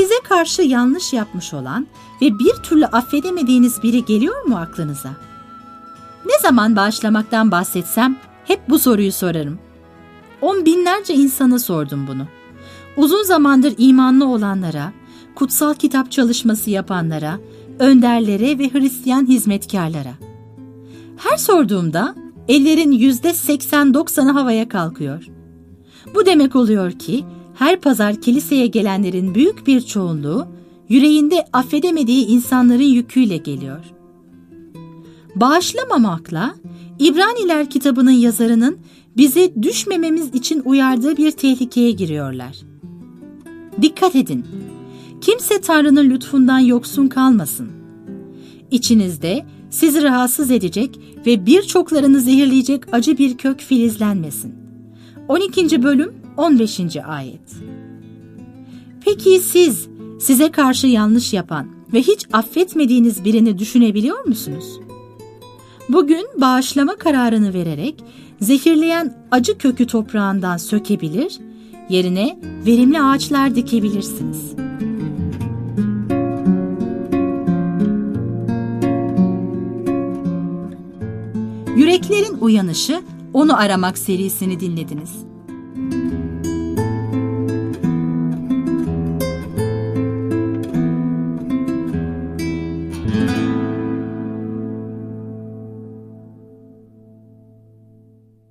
Size karşı yanlış yapmış olan ve bir türlü affedemediğiniz biri geliyor mu aklınıza? Ne zaman bağışlamaktan bahsetsem hep bu soruyu sorarım. On binlerce insana sordum bunu. Uzun zamandır imanlı olanlara, kutsal kitap çalışması yapanlara, önderlere ve Hristiyan hizmetkarlara. Her sorduğumda ellerin yüzde 80-90'ı havaya kalkıyor. Bu demek oluyor ki her pazar kiliseye gelenlerin büyük bir çoğunluğu yüreğinde affedemediği insanların yüküyle geliyor. Bağışlamamakla İbraniler kitabının yazarının bizi düşmememiz için uyardığı bir tehlikeye giriyorlar. Dikkat edin. Kimse Tanrı'nın lütfundan yoksun kalmasın. İçinizde sizi rahatsız edecek ve birçoklarını zehirleyecek acı bir kök filizlenmesin. 12. bölüm 15. ayet. Peki siz size karşı yanlış yapan ve hiç affetmediğiniz birini düşünebiliyor musunuz? Bugün bağışlama kararını vererek zehirleyen acı kökü toprağından sökebilir, yerine verimli ağaçlar dikebilirsiniz. Yüreklerin Uyanışı, Onu Aramak serisini dinlediniz.